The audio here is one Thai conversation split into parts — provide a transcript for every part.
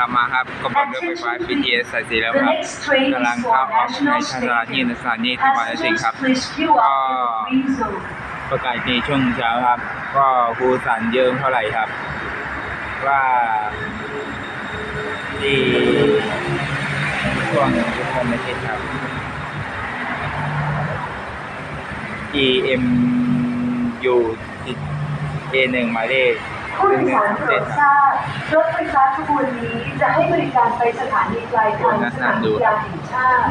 ลับมาครับกำลังรถไฟฟ้า BTS สายสีแล้วครับกำลังเข้าออกในสถานีในสถานีที่มาสิงครับก็ประกาศในช่วงเช้าครับ ก็ครูสันเยิมเท่าไหร่ครับ ว่าที่ช่วงทุกคนในทิศครับ EM U A1 หมายเลข ผู้โดยสารโปรดทราบรถไฟฟ้าขบวนนี้จะให้บริการไปสถานีปลายทางสนามกีฬาแห่งชาติ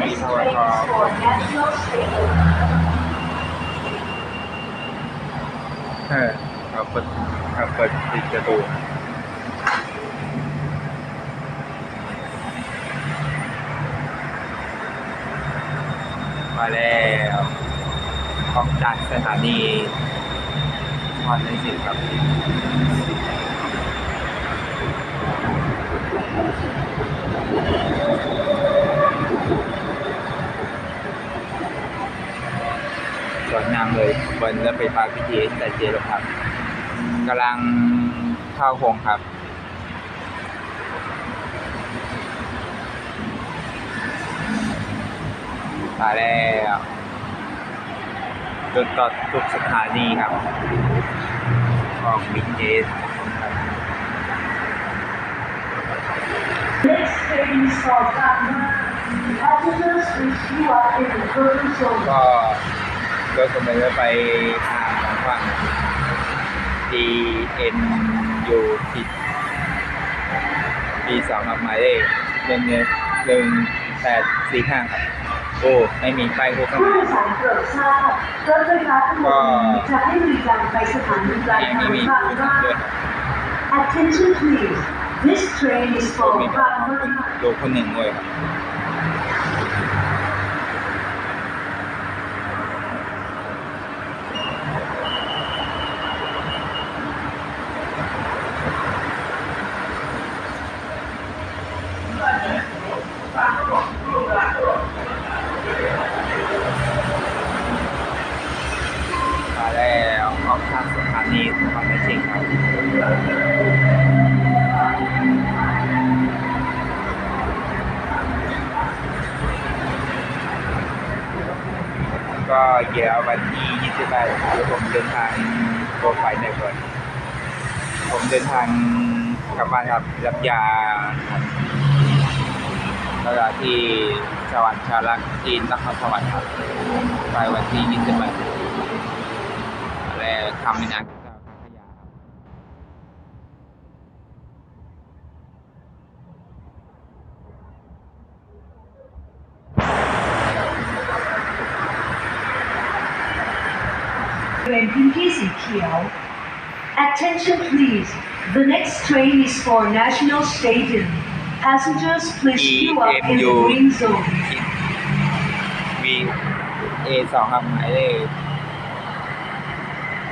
This train is for National Stadium เออเขาเปิดเขาเปิดปิดประตูมาแล้วออกจากสถานี พรในสิงห์ครับสวยงามเลยบนรถไฟฟ้าพีทีเอสแต่เจลครับกำลังเข้าโค้งครับมาแล้ว จนต่อทุกสถานีครับของบินเจส Next train is for Ghana Passengers please queue up in the curtain zone ก็รถกำลังจะไปทางของฝั่ง D N U ผิด B สองครับหมายเลขหนึ่งหนึ่งหนึ่งแปดสี่ห้าครับ โอ้ไม่มีป้ายโฆษผู้ณาโดยสารโปรดทราบรถไฟฟ้าขบวนนี้จะให้บริการไปสถานีปลายยังทาไม่งมีบางโฆษนาณาด้วยครับ Attention please This train is ก็ for มีแบบคน Bangkok โลคนหนึ่งด้วยครับ มาแล้วออกทางสถานีสถานีจริงครับ ก็ เดี๋ยววันที่28เดี๋ยวผมเดินทางโปรไฟล์ในก่อนผมเดินทางกลับบ้านครับรับยาครับแล้วก็ที่สวรรค์ชาลักจีนนครสวรรค์ครับไปวันที่28และคำมินานจ้าพัทยาครับ บริเวณพื้นที่สีเขียว Attention please The next train is for National Stadium Passengers please queue up in the green zone วีเอสองครับหมายเลข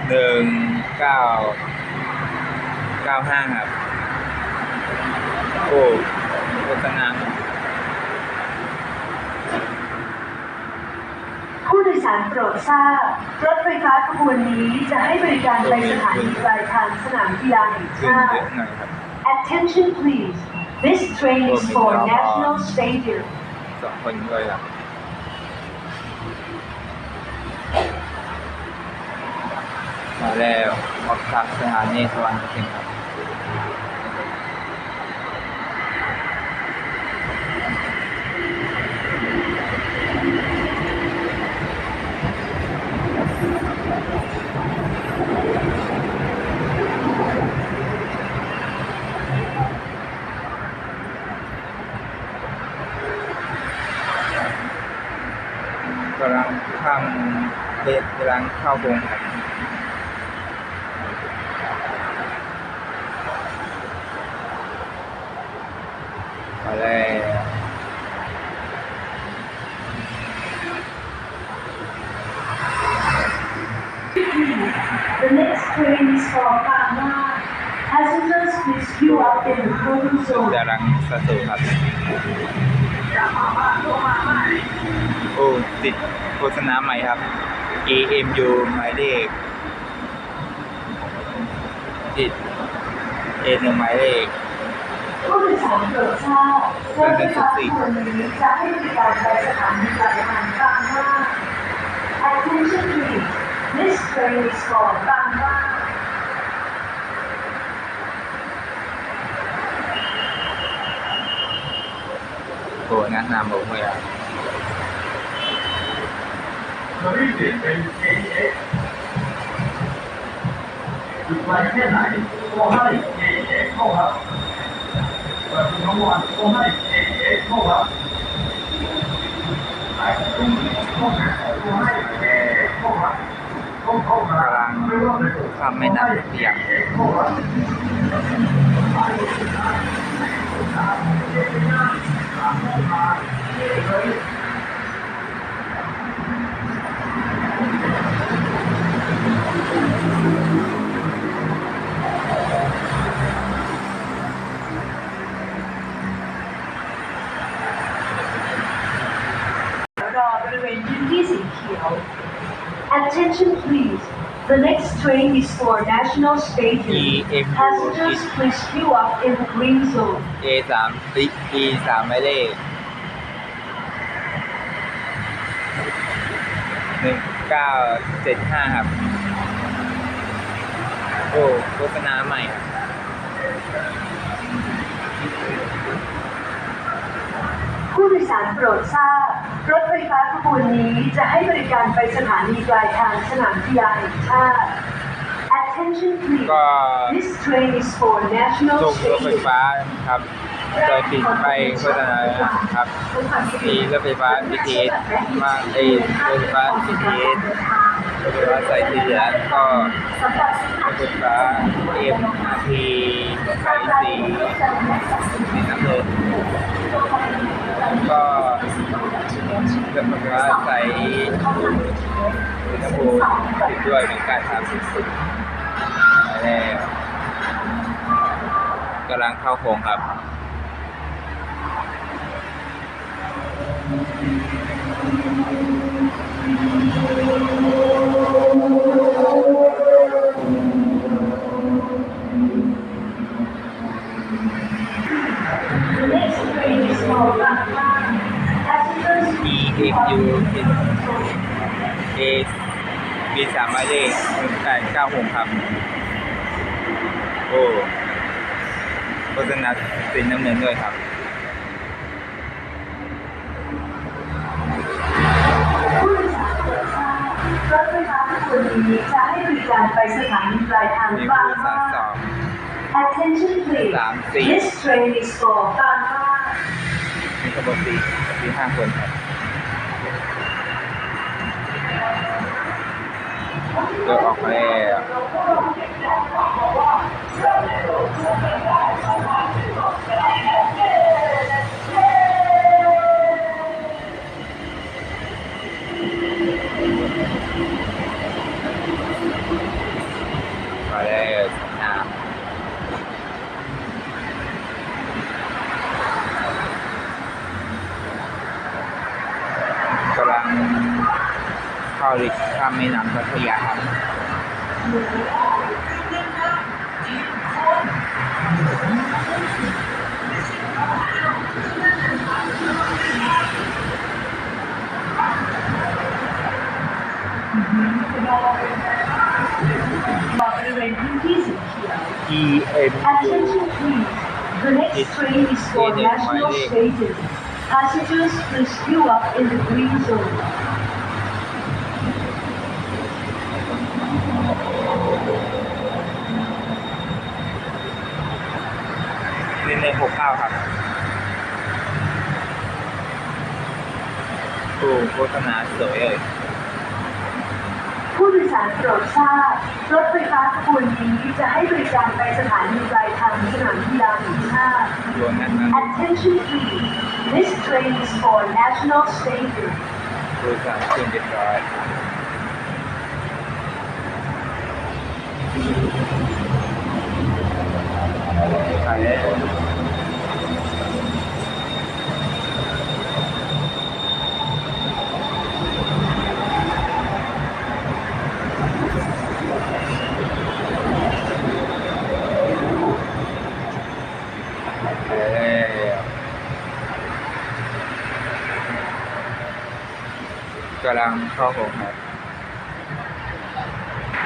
หนึ่งเก้าเก้าห้าครับ โอ้โฆษณาครับ ผู้โดยสารโปรดทราบรถไฟฟ้าขบวนนี้จะให้บริการไปสถานีปลายทางสนามกีฬาแห่งขึ้นชาเยติอะหน่อยครับ Attention please This train is for National Stadium สองคนด้วยครับมาแล้วออกจากสถานีสวรรค์เชียงค กำลังข้ามเด็กกำลังเข้าวงครับมาแล้ว The next train is for Ghana Passengers please queue up in the curtain zone กำลังสะสูครับ โอ้ติดโฆษณาใหม่ครับ AMU หมายเลขติดเอหนึ่งหมายเลขผู้โดยสารโปรดทราบรถไฟฟ้าขบวนนี้จะให้บริการไปสถานีปลายทางบางหน้า Attention please this train is for บางหน้าโอ้แนะนำผมเลยอะ เคยเปลี่ยนเป็น AEX อยู่ไกลแค่ไหนก็ให้ AEX เข้ารับเปิดทั้งวันก็ให้ AEX เข้ารับหลายทุ่มก็หาก็ให้ AEX เข้ารับต้องเข้ากำลังทำไม่นานเสียง AEX เ please the next train is for National Stadium EMU passengers please queue up in the green zone A สาม E สามหมายเลขหนึ่งเก้าเจ็ดห้าครับ โอ้โฆษณาใหม่ครับผู้โดยสารโปรดทราบ รถไฟฟ้าขบวนนี้จะให้บริการไปสถานีปลายทางสนามกีฬาแห่งชาติ Attention please ก็ This train is for National ส่งรถไฟ Stadium ฟ้าครับโดยติดไปโฆษณาครับ มีรถไฟฟ้า BTS มาเอยรถไฟฟ้า BTS รถไฟฟ้าสายสีเหลืองก็รถไฟฟ้า MRT สายสีสีน้ำเงินก็ รถไฟฟ้าสายสีน้ำพูติดด้วยเหมือนกันครับแล้วกำลังเข้าโค้งครับ EMU A มีสามหมายเลขหนึ่งแปดเก้าหกครับ โอ้โฆษณาสีน้ำเงินด้วยครับผู้โดยสารโปรดทราบรถไฟฟ้าขบวนนี้จะให้บริการไปสถานีปลายทางมีบางผู้หโดยสารน้าสอง Attention please สามสี่ This train is for บางหน้ามีขบวนสี่สี่ห้าคนครับ เดินออกมาแล้วมาแล้ว Attention please. The next train is for National. Stadium. Passengers please queue up in the green zone. หนึ่งหนึ่งหกเก้าครับโอ้โฆษณาสวยเลยผู้โดยสารโปรดทราบรถไฟฟ้าขบวนนี้จะให้บริการไปสถานีปลายทางสนามกีฬาแห่งชาติ รวมนั้นนะ Attention please. This train is for National Stadium. บริษัทขึ้นเรียบร้อยไปแล้ว ลังเข้าหงครับ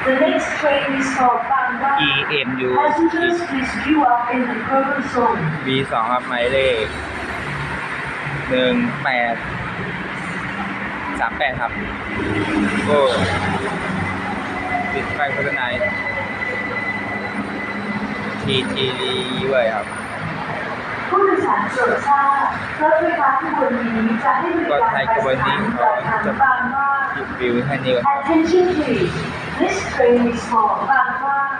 The next train is for Bang Bang. EMU Passengers, please queue up in the current zone. B สองครับหมายเลขหนึ่งแปดสามแปดครับ โอ้ติดไฟโฆษณาทีทีดีด้วยครับ ผู้โดยสารโปรดทราบรถไฟฟ้าขบวนนี้จะให้บริการไปสถานีปลายทางบางมากหยุดวิวแค่นี้ก่อน Attention please. This train is for บางมาก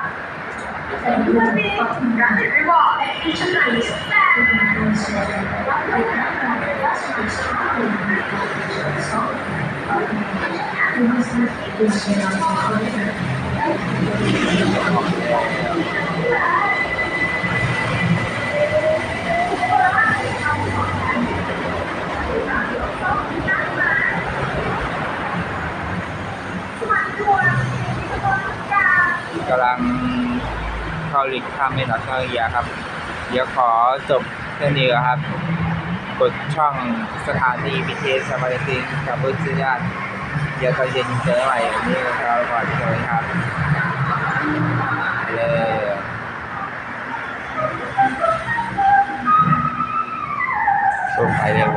ก กำลังเข้าลิกข้ามแม่น้ำเจ้าพระยาครับ เดี๋ยวขอจบแค่นี้ครับ กดช่องสถานีบีเทสมาเลตินกับบุษญานเดี๋ยวคอยเย็นเจอใหม่วันนี้นครับก่อนเจอครับเลยส่งไปเร็ว